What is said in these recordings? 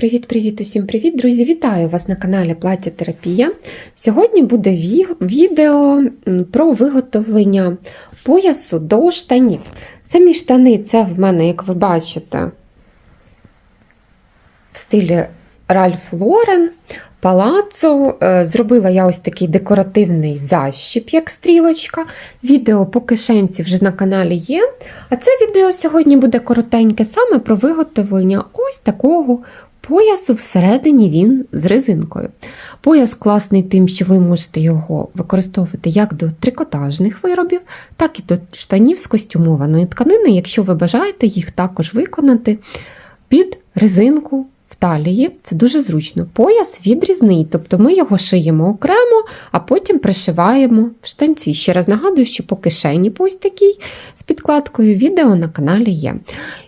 Привіт-привіт, усім привіт, друзі! Вітаю вас на каналі Плаття Терапія. Сьогодні буде ві- відео про виготовлення поясу до штанів. Самі штани це в мене, як ви бачите, в стилі Ральф Лорен, Палаццо. Е, Зробила я ось такий декоративний защіп, як стрілочка. Відео по кишенці вже на каналі є. А це відео сьогодні буде коротеньке саме про виготовлення ось такого поясу. Всередині він з резинкою. Пояс класний тим, що ви можете його використовувати як до трикотажних виробів, так і до штанів з костюмованої тканини, якщо ви бажаєте їх також виконати під резинку. В талії це дуже зручно. Пояс відрізний, тобто ми його шиємо окремо, а потім пришиваємо в штанці. Ще раз нагадую, що по кишені по ось такій з підкладкою відео на каналі є.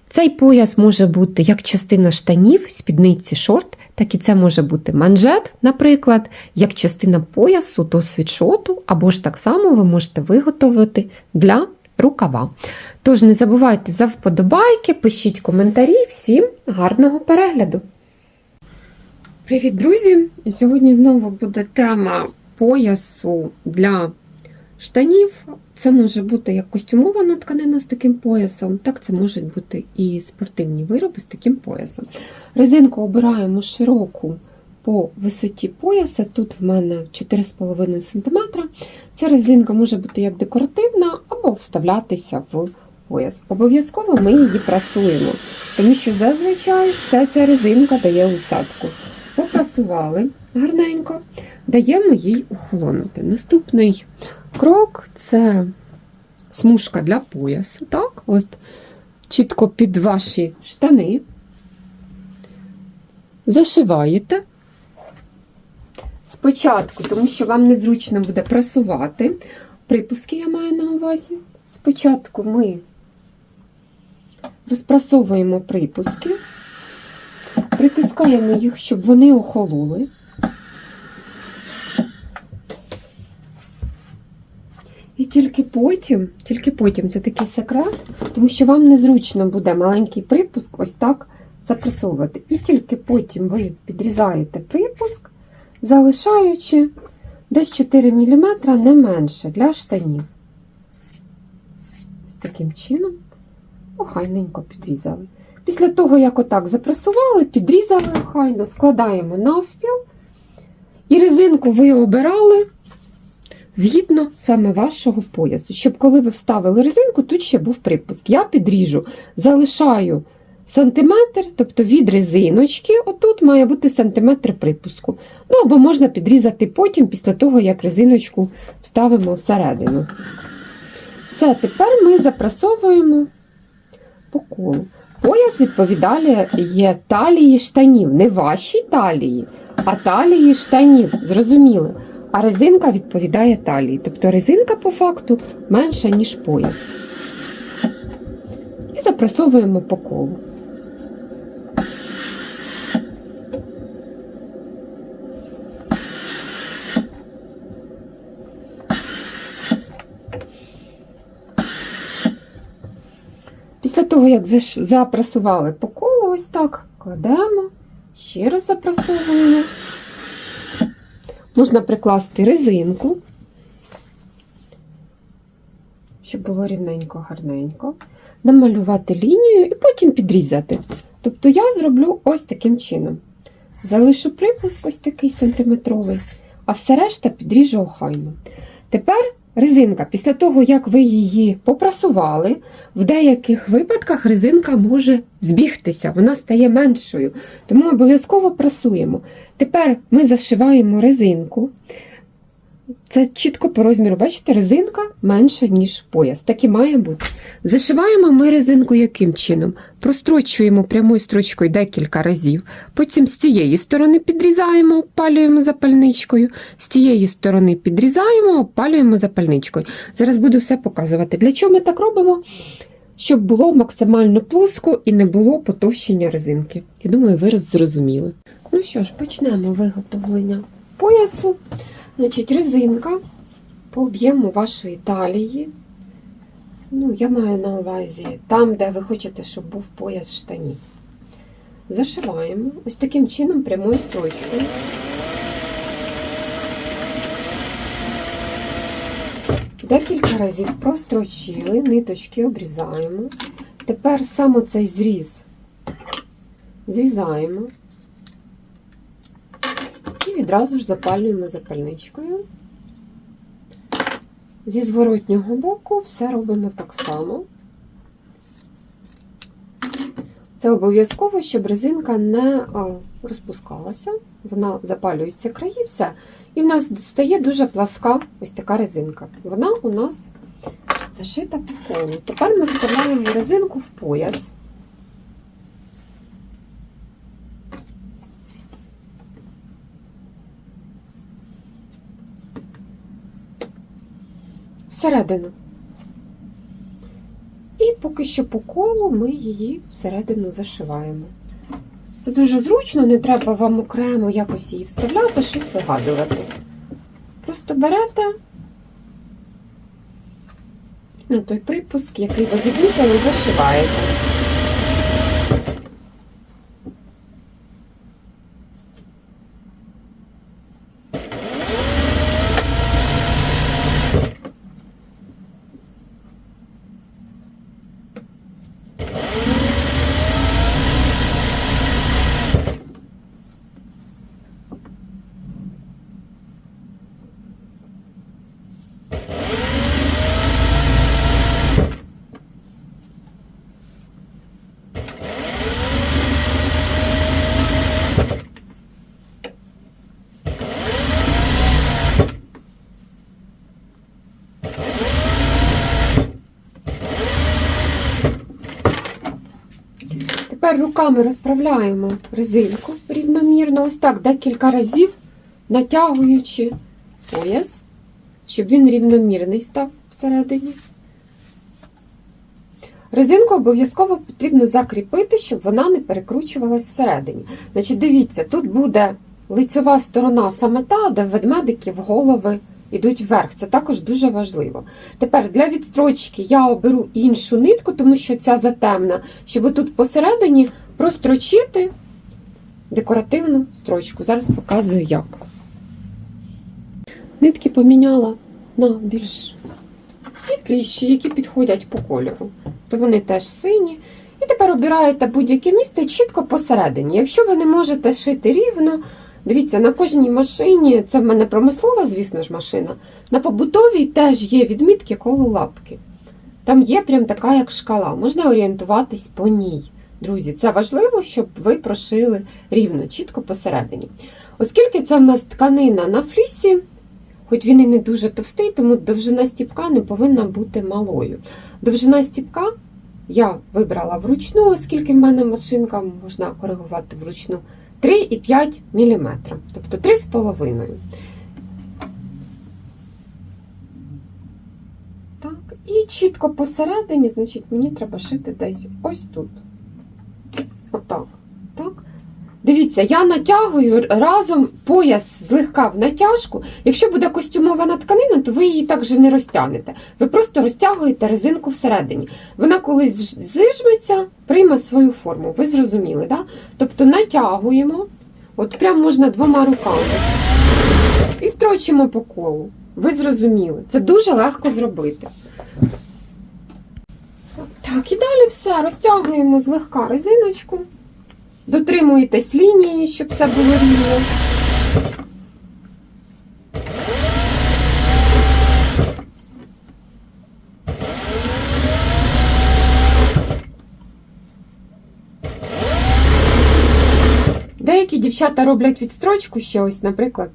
Цей пояс може бути як частина штанів, спідниці, шорт, так і це може бути манжет, наприклад, як частина поясу до світшоту, або ж так само ви можете виготовити для рукава. Tож не забувайте за вподобайки, пишіть коментарі. Всім гарного перегляду! Привіт, друзі! Сьогодні знову буде тема поясу для штанів. Це може бути як костюмована тканина з таким поясом, так це можуть бути і спортивні вироби з таким поясом. Резинку обираємо широку по висоті пояса. Тут в мене 4,5 см. Ця резинка може бути як декоративна або вставлятися в пояс. Обов'язково ми її прасуємо, тому що зазвичай вся ця резинка дає усадку. Попрасували гарненько, даємо їй охолонути. Наступний крок це смужка для поясу. Так, от чітко під ваші штани. Зашиваєте. Спочатку, тому що вам незручно буде прасувати. Припуски я маю на увазі. Спочатку ми розпрасовуємо припуски, притискаємо їх, щоб вони охололи. І тільки потім, тільки потім це такий секрет, тому що вам незручно буде маленький припуск ось так запресовувати. І тільки потім ви підрізаєте припуск, залишаючи десь 4 мм не менше для штанів. Ось таким чином охайненько підрізали. Після того, як отак запресували, підрізали охайно, складаємо навпіл. І резинку ви обирали згідно саме вашого поясу. Щоб коли ви вставили резинку, тут ще був припуск. Я підріжу, залишаю сантиметр, тобто від резиночки, отут має бути сантиметр припуску. Ну або можна підрізати потім, після того, як резиночку вставимо всередину. Все, тепер ми запрасовуємо по колу. Пояс відповідає талії штанів, не вашій талії, а талії штанів. Зрозуміли. А резинка відповідає талії. Тобто резинка по факту менша, ніж пояс. І запрасовуємо по колу. Після того, як запрасували по колу, ось так, кладемо, ще раз запрасовуємо. Можна прикласти резинку, щоб було рівненько, гарненько, намалювати лінію і потім підрізати. Тобто я зроблю ось таким чином. Залишу припуск ось такий сантиметровий, а все решта підріжу охайно. Тепер резинка, після того, як ви її попрасували, в деяких випадках резинка може збігтися, вона стає меншою, тому обов'язково прасуємо. Тепер ми зашиваємо резинку. Це чітко по розміру, бачите, резинка менша, ніж пояс. Так і має бути. Зашиваємо ми резинку яким чином? Прострочуємо прямою строчкою декілька разів. Потім з цієї сторони підрізаємо, опалюємо запальничкою, з тієї сторони підрізаємо, опалюємо запальничкою. Зараз буду все показувати. Для чого ми так робимо? Щоб було максимально плоско і не було потовщення резинки. Я думаю, ви зрозуміли. Ну що ж, почнемо виготовлення поясу. Значить, резинка по об'єму вашої талії. Ну, я маю на увазі там, де ви хочете, щоб був пояс штанів. зашиваємо ось таким чином прямою строчкою. Декілька разів прострочили, ниточки обрізаємо. Тепер саме цей зріз зрізаємо відразу ж запалюємо запальничкою. Зі зворотнього боку все робимо так само. Це обов'язково, щоб резинка не розпускалася, вона запалюється краї, все. І в нас стає дуже пласка ось така резинка. Вона у нас зашита по колу. Тепер ми вставляємо резинку в пояс. Всередину. І поки що по колу ми її всередину зашиваємо. Це дуже зручно, не треба вам окремо якось її вставляти, щось вигадувати. Просто берете на той припуск, який ви відмітили, зашиваєте. Тепер руками розправляємо резинку рівномірно, ось так декілька разів, натягуючи пояс, щоб він рівномірний став всередині. Резинку обов'язково потрібно закріпити, щоб вона не перекручувалась всередині. Значить, дивіться, тут буде лицьова сторона саме та, де ведмедики в голови йдуть вверх. Це також дуже важливо. Тепер для відстрочки я оберу іншу нитку, тому що ця затемна, щоб тут посередині прострочити декоративну строчку. Зараз показую як. Нитки поміняла на більш світліші, які підходять по кольору. То вони теж сині. І тепер обираєте будь-яке місце чітко посередині. Якщо ви не можете шити рівно, Дивіться, на кожній машині, це в мене промислова, звісно ж, машина. На побутовій теж є відмітки коло лапки. Там є прям така, як шкала. Можна орієнтуватись по ній. Друзі, це важливо, щоб ви прошили рівно, чітко посередині. Оскільки це в нас тканина на флісі, хоч він і не дуже товстий, тому довжина стіпка не повинна бути малою. Довжина стіпка я вибрала вручну, оскільки в мене машинка можна коригувати вручну. 3,5 мм, тобто 3,5. Так, і чітко посередині, значить, мені треба шити десь ось тут. Отак. Дивіться, я натягую разом пояс злегка в натяжку. Якщо буде костюмована тканина, то ви її так же не розтягнете. Ви просто розтягуєте резинку всередині. Вона колись зижметься, прийме свою форму. Ви зрозуміли, да? Тобто натягуємо, от прям можна двома руками. І строчимо по колу. Ви зрозуміли. Це дуже легко зробити. Так, і далі все. Розтягуємо злегка резиночку. Дотримуєтесь лінії, щоб все було рівно. Деякі дівчата роблять відстрочку ще ось, наприклад,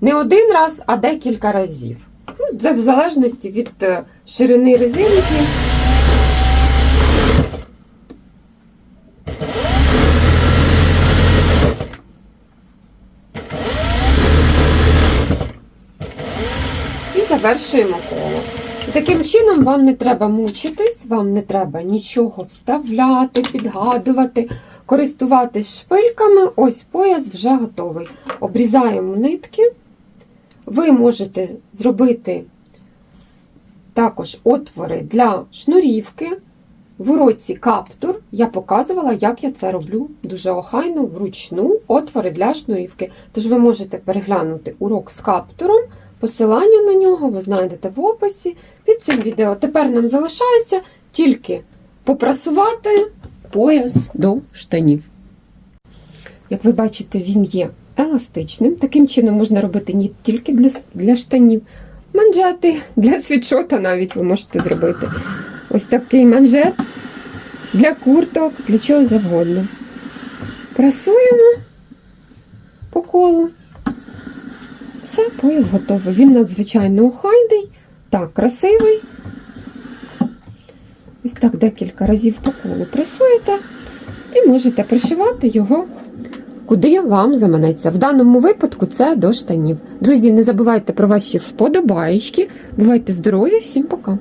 не один раз, а декілька разів. Ну, Це в залежності від е, ширини резинки. І завершуємо коло. Таким чином вам не треба мучитись, вам не треба нічого вставляти, підгадувати, користуватись шпильками. Ось пояс вже готовий. Обрізаємо нитки. Ви можете зробити також отвори для шнурівки. В уроці каптур я показувала, як я це роблю дуже охайно, вручну, отвори для шнурівки. Тож ви можете переглянути урок з каптуром, посилання на нього ви знайдете в описі під цим відео. Тепер нам залишається тільки попрасувати пояс до штанів. Як ви бачите, він є еластичним. Таким чином можна робити не тільки для, для штанів, манжети, для світшота навіть ви можете зробити. Ось такий манжет для курток, для чого завгодно. Прасуємо по колу. Все, пояс готовий. Він надзвичайно охайний, так, красивий. Ось так декілька разів по колу пресуєте і можете пришивати його куди вам заманеться. В даному випадку це до штанів. Друзі, не забувайте про ваші вподобаєчки. Бувайте здорові, всім пока!